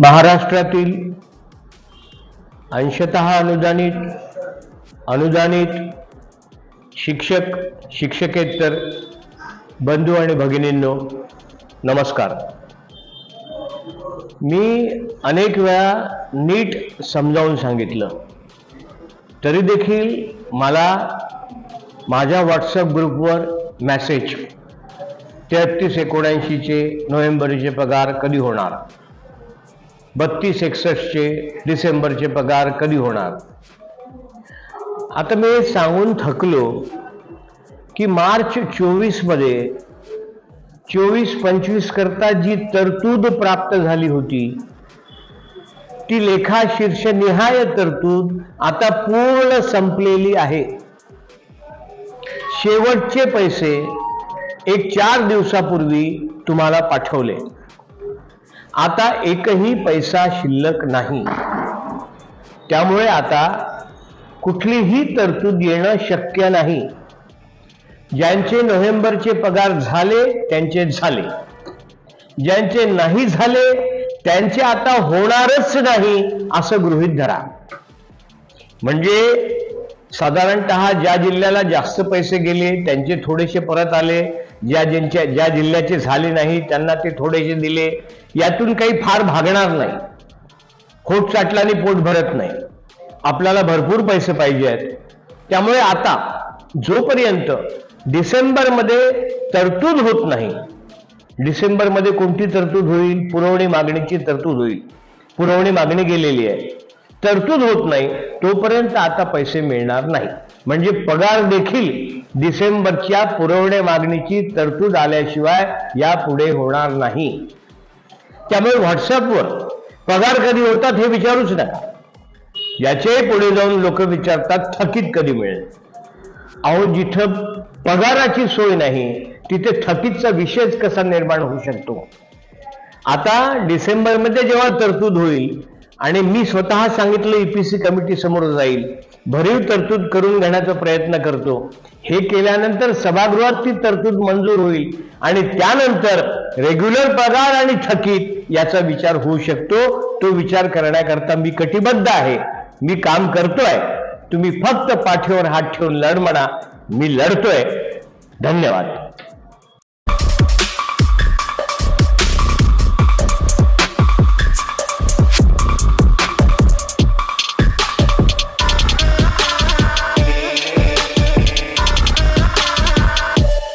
महाराष्ट्रातील अंशतः अनुदानित अनुदानित शिक्षक शिक्षकेतर बंधू आणि भगिनींनो नमस्कार. मी अनेक वेळा नीट समजावून सांगितलं तरी देखील मला माझ्या व्हॉट्सअप ग्रुपवर मॅसेज तेहत्तीस एकोणऐंशीचे नोव्हेंबरचे पगार कधी होणार? बत्तीस एकसष्टचे डिसेंबरचे पगार कधी होणार? आता मी सांगून थकलो की मार्च चोवीसमध्ये चोवीस पंचवीस करता जी तरतूद प्राप्त झाली होती ती लेखा शीर्षनिहाय तरतूद आता पूर्ण संपलेली आहे. शेवटचे पैसे एक चार दिवसापूर्वी तुम्हाला पाठवले. आता एकही पैसा शिल्लक नाही. त्यामुळे आता कुठलीही तरतूद येणं शक्य नाही. ज्यांचे नोव्हेंबरचे पगार झाले त्यांचे झाले. ज्यांचे नाही झाले त्यांचे आता होणारच नाही असं गृहीत धरा. म्हणजे साधारणत ज्या जिल्ह्याला जास्त पैसे गेले त्यांचे थोडेसे परत आले ज्या ज्यांच्या ज्या जिल्ह्याचे झाले नाही त्यांना ते थोडेसे दिले. यातून काही फार भागणार नाही. खोट चाटलाने पोट भरत नाही. आपल्याला भरपूर पैसे पाहिजे आहेत. त्यामुळे आता जोपर्यंत डिसेंबरमध्ये तरतूद होत नाही डिसेंबरमध्ये कोणती तरतूद होईल? पुरवणी मागणीची तरतूद होईल. पुरवणी मागणी गेलेली आहे. तरतूद होत नाही तोपर्यंत आता पैसे मिळणार नाही म्हणजे पगार देखील डिसेंबरच्या पुरवणे मागणीची तरतूद आल्याशिवाय यापुढे होणार नाही. त्यामुळे व्हॉट्सअपवर पगार कधी होतात हे विचारूच नका. याचे पुढे जाऊन लोक विचारतात थकीत कधी मिळेल? अहो जिथं पगाराची सोय नाही तिथे थकीतचा विषयच कसा निर्माण होऊ शकतो? आता डिसेंबरमध्ये जेव्हा तरतूद होईल आणि मी स्वतः सांगितलं ईपीसी कमिटी समोर जाईल. भरीव तरतूद करून घेण्याचा प्रयत्न करतो. हे केल्यानंतर सभागृहात ती तरतूद मंजूर होईल. आणि त्यानंतर रेग्युलर पगार आणि थकीत याचा विचार होऊ शकतो. तो विचार करण्याकरता मी कटिबद्ध आहे. मी काम करतोय. तुम्ही फक्त पाठीवर हात ठेवून लढ म्हणा. मी लढतोय. धन्यवाद.